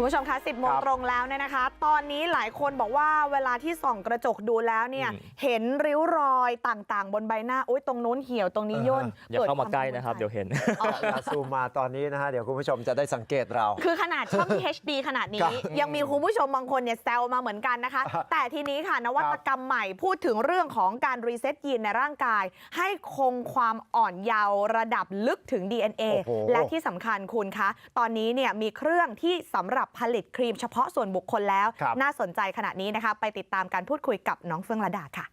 คุณผู้ชมคะ 10 โมงครับตรงแล้วเนี่ยนะคะ ตอนนี้หลายคนบอกว่าเวลาที่ส่องกระจกดูแล้วเนี่ยอืมเห็นริ้วรอยต่างๆ บนใบหน้า อุ้ยตรงนู้นเหี่ยวตรงนี้ย่นอย่าเข้ามาใกล้ดวนะครับ เดี๋ยวเห็นอย่าซูมมาตอนนี้นะฮะ เดี๋ยวคุณผู้ชมจะได้สังเกตเรา คือขนาดช่องที่ HD ขนาดครันี้บยังมีคุณผู้ชมบางคนเนี่ยแซวมาเหมือนกันนะคะครับแต่ทีนี้ค่ะนวัตกรรมใหม่พูดถึงเรื่องของการรีเซ็ตยีนในร่างกาย ให้คงความอ่อนเยาว์ระดับลึกถึง DNA โอ้โหและที่สำคัญคุณคะ ตอนนี้เนี่ยมีเครื่องที่สำหรับผลิตครีมเฉพาะส่วนบุคคลแล้วครับน่าสนใจขนาดนี้นะคะไปติดตามการพูดคุยกับน้องเฟื่องระดาค่ะ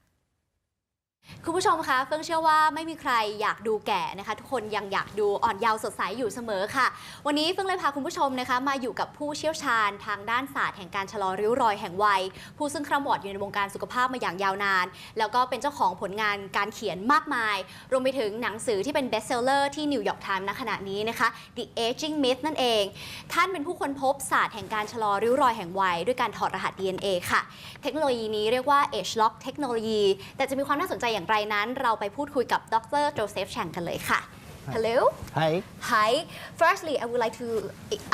คุณผู้ชมคะเฟื่องเชื่อว่าไม่มีใครอยากดูแก่นะคะ ทุกคนยังอยากดูอ่อนเยาว์สดใสอยู่เสมอค่ะ วันนี้เฟื่องเลยพาคุณผู้ชมนะคะ มาอยู่กับผู้เชี่ยวชาญทางด้านศาสตร์แห่งการชะลอริ้วรอยแห่งวัย ผู้ซึ่งคร่ำวอดอยู่ในวงการสุขภาพมาอย่างยาวนาน แล้วก็เป็นเจ้าของผลงานการเขียนมากมาย รวมไปถึงหนังสือที่เป็นเบสเซลเลอร์ที่นิวยอร์กไทม์ณขณะนี้นะคะ The Aging Myth นั่นเอง ท่านเป็นผู้ค้นพบศาสตร์แห่งการชะลอริ้วรอยแห่งวัย ด้วยการถอดรหัส DNA ค่ะ เทคโนโลยีนี้เรียกว่า Age Lock เทคโนโลยีแต่จะมีความน่าสนใจอย่างไรนั้น เราไปพูดคุยกับดรโจเซฟแชงกันเลยค่ะ Hello Hi. Hi Firstly I would like to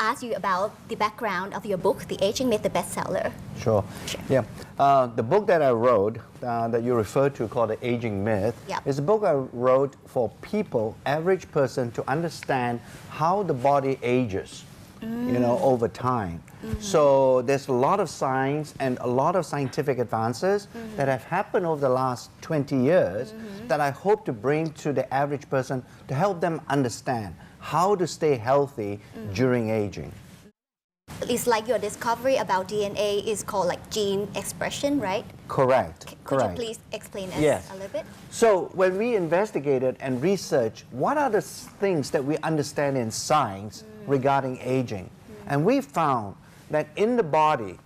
ask you about the background of your book The Aging Myth the bestseller Sure. Yeah. Uh, the book that I wrote uh, that you referred to called The Aging Myth Yep. is a book I wrote for people, average person, to understand how the body ages, you know, over time. Mm-hmm. So there's a lot of science and a lot of scientific advances mm-hmm. that have happened over the last 20 years mm-hmm. that I hope to bring to the average person to help them understand how to stay healthy during aging. It's like your discovery about DNA is called like gene expression right Correct. C- Could correct. you please explain us Yes. a little bit So when we investigated and researched what are the s- things that we understand in science mm. regarding aging, mm. and we found that in the body,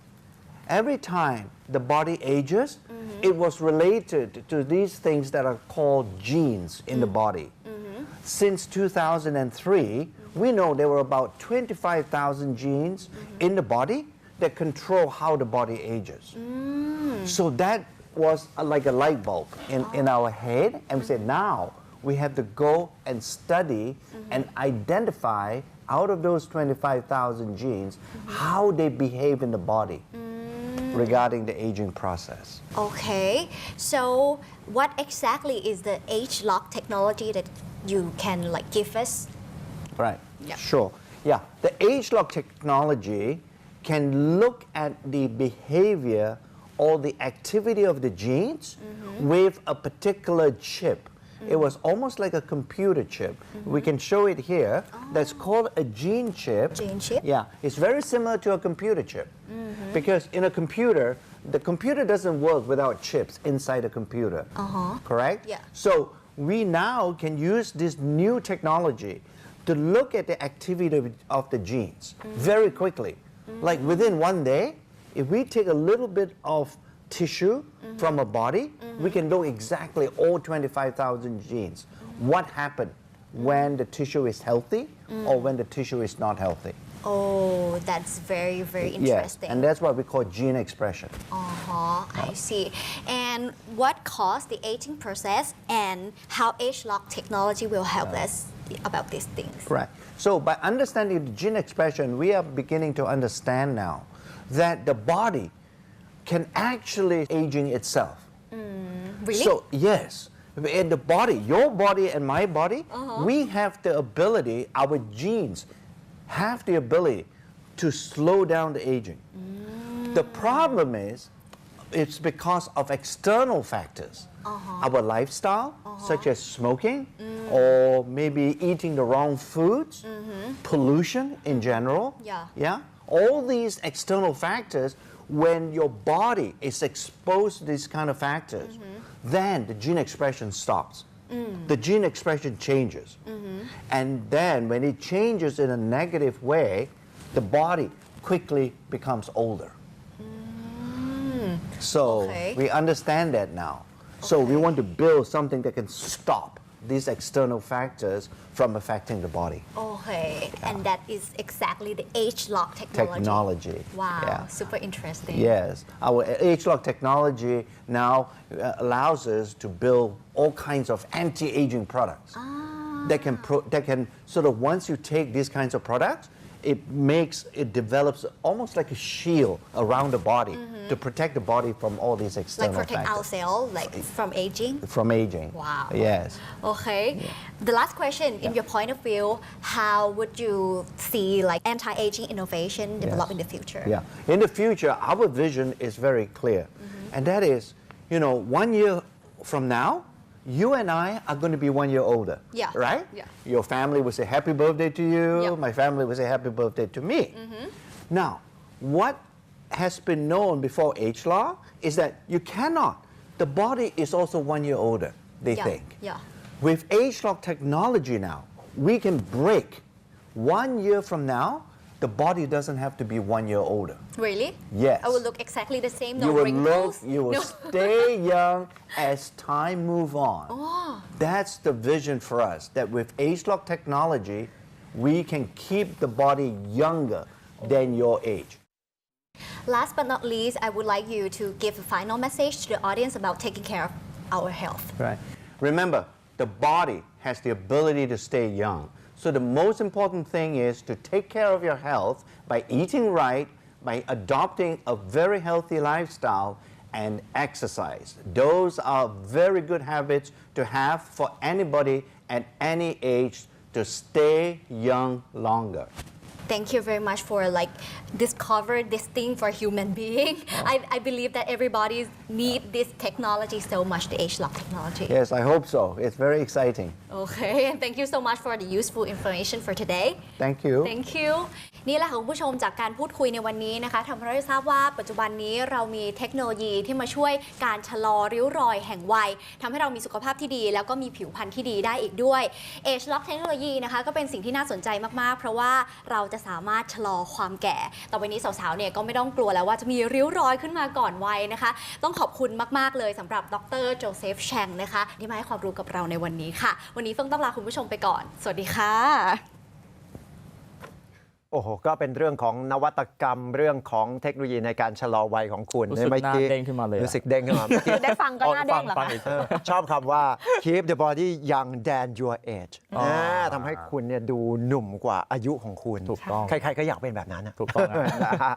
every time the body ages, mm-hmm. it was related to these things that are called genes in the mm-hmm. body. Mm-hmm. Since 2003, we know there were about 25,000 genes in the body that control how the body ages. Mm. So that was a- like a light bulb in, in oh. our head, and we said now we have to go and study and identify out of those 25,000 genes how they behave in the body regarding the aging process. Okay, so what exactly is the age lock technology that you can like give us? Right. Yeah. Sure. Yeah. The age lock technology can look at the behavior or the activity of the genes mm-hmm. with a particular chip. It was almost like a computer chip. We mm-hmm. can show it here. That's ah. called a gene chip. Gene chip? Yeah. It's very similar to a computer chip. Mm-hmm. Because in a computer, the computer doesn't work without chips inside a computer. Uh-huh. Correct? Yeah. So we now can use this new technology to look at the activity of, of the genes mm-hmm. very quickly. Like within one day, if we take a little bit of tissue from a body, we can know exactly all 25,000 genes. What happened when the tissue is healthy or when the tissue is not healthy. Oh, that's very very interesting. Yes, and that's what we call gene expression. Uh-huh, I see. And what caused the aging process and how age lock technology will help us about these things? Right. So by understanding the gene expression, we are beginning to understand now that the body can actually aging itself. Mm, really? So yes, in the body, your body and my body, uh-huh. we have the ability, our genes have the ability to slow down the aging. Mm. The problem is, it's because of external factors. Uh-huh. Our lifestyle, uh-huh. such as smoking, mm. or maybe eating the wrong foods, mm-hmm. pollution in general. Yeah. Yeah. All these external factors, when your body is exposed to these kind of factors, mm-hmm. then the gene expression stops. Mm. The gene expression changes. Mm-hmm. And then when it changes in a negative way, the body quickly becomes older. Mm. So Okay. we understand that now. So we want to build something that can stop these external factors from affecting the body. Okay, and that is exactly the age lock technology. Technology. Wow, Yeah. super interesting. Yes, our age-lock technology now uh, allows us to build all kinds of anti-aging products. That can pro- that can sort of once you take these kinds of products, it makes, it develops almost like a shield around the body to protect the body from all these external like protect factors. ourselves like from aging From aging. Wow. Yes. Okay. The last question, in your point of view, how would you see like anti-aging innovation develop in the future? Yeah. In the future, our vision is very clear. Mm-hmm. And that is, you know, one year from now, you and I are going to be one year older. Yeah. Right? Yeah. Your family will say happy birthday to you. Yeah. My family will say happy birthday to me. Mm-hmm. Now, what has been known before age law is that you cannot. The body is also one year older, they Yeah. think. Yeah. With age lock technology now, we can break. One year from now, the body doesn't have to be one year older. Really? Yes. I will look exactly the same. No you will wrinkles. look, you will no. stay young as time move on. Oh. That's the vision for us. That with age lock technology, we can keep the body younger than your age. Last but not least, I would like you to give a final message to the audience about taking care of our health. Right. Remember, the body has the ability to stay young. So the most important thing is to take care of your health by eating right, by adopting a very healthy lifestyle and exercise. Those are very good habits to have for anybody at any age to stay young longer. Thank you very much for like discover this thing for human being. I, I believe that everybody need this technology so much, the age lock technology. Yes, I hope so. It's very exciting. Okay, and thank you so much for the useful information for today. Thank you. Thank you นี่แหละค่ะคุณผู้ชมจากการพูดคุยในวันนี้นะคะทำให้เราได้ทราบว่าปัจจุบันนี้เรามีเทคโนโลยีที่มาช่วยการชะลอริ้วรอยแห่งวัยทำให้เรามีสุขภาพที่ดี แล้วก็มีผิวพรรณที่ดีได้อีกด้วย Age Lock เทคโนโลยีนะคะก็เป็นสิ่งที่น่าสนใจมากๆ เพราะว่าเราจะสามารถชะลอความแก่ ต่อไปนี้สาวๆ เนี่ยก็ไม่ต้องกลัวแล้วว่าจะมีริ้วรอยขึ้นมาก่อนวัยนะคะ ต้องขอบคุณมากๆ เลยสำหรับดรโจเซฟแชงนะคะที่มาให้ความรู้กับเราในวันนี้ค่ะ วันนี้เฟิงต้องลาคุณผู้ชมไปก่อน สวัสดีค่ะ โอ้โห ก็เป็นเรื่องของนวัตกรรมเรื่องของเทคโนโลยีในการชะลอวัยของคุณรู้สึกมื่อหน้าเด้งขึ้นมาเลยอะรู้สึกเด้งขึ้นมาเมื่อกี้ได้ฟังก็หน้าเด้งเหรอฟังคะ อีก เออชอบคำว่า keep the body young than your age อ๋ออ่าทำให้คุณเนี่ยดูหนุ่มกว่าอายุของคุณ ถูกต้อง ใครๆก็อยากเป็นแบบนั้นนะถูกต้องนะนะฮะ